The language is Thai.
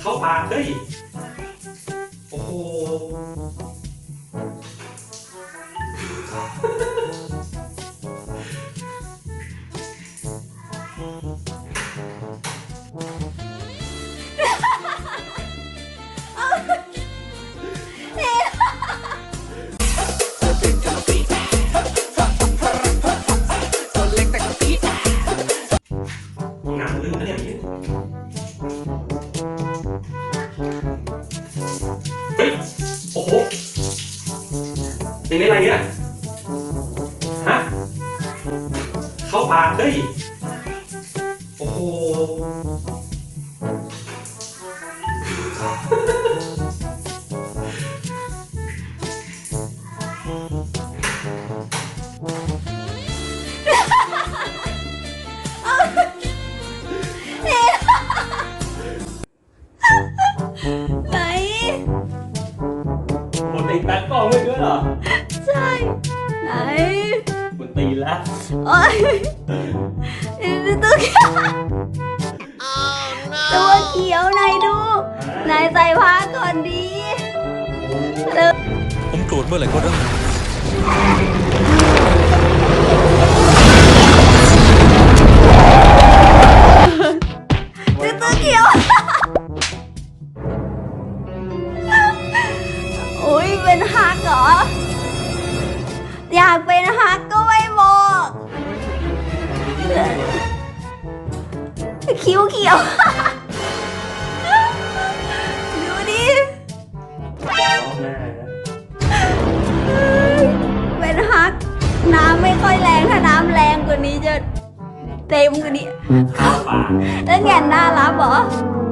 เข้าปากเฮ้ย โอ้โหห้ เป็นอะไรเนี่ยฮะเข้าปากเฮ้ยโอ้โหไหนคุณติดตากล้องไว้ด้วยเหรอ ใช่ไหนคุณตีนแล้วโอ้ยตัวเขียวตัวเขียวไหนดูไหนใส่ผ้าก่อนดีเร็วผมโกรธเมื่อไหร่ก็ได้ตัวตัวเขียวอุ้ยเป็นฮักเหรอ คิ้วเขียว ดูดิรอบหน้านะเป็นฮัก น้ำไม่ค่อยแรงถ้าน้ำแรงกว่านี้จะเต็มกว่านี้เข้าปาก แล้วแงนหน้ารับเหรอเ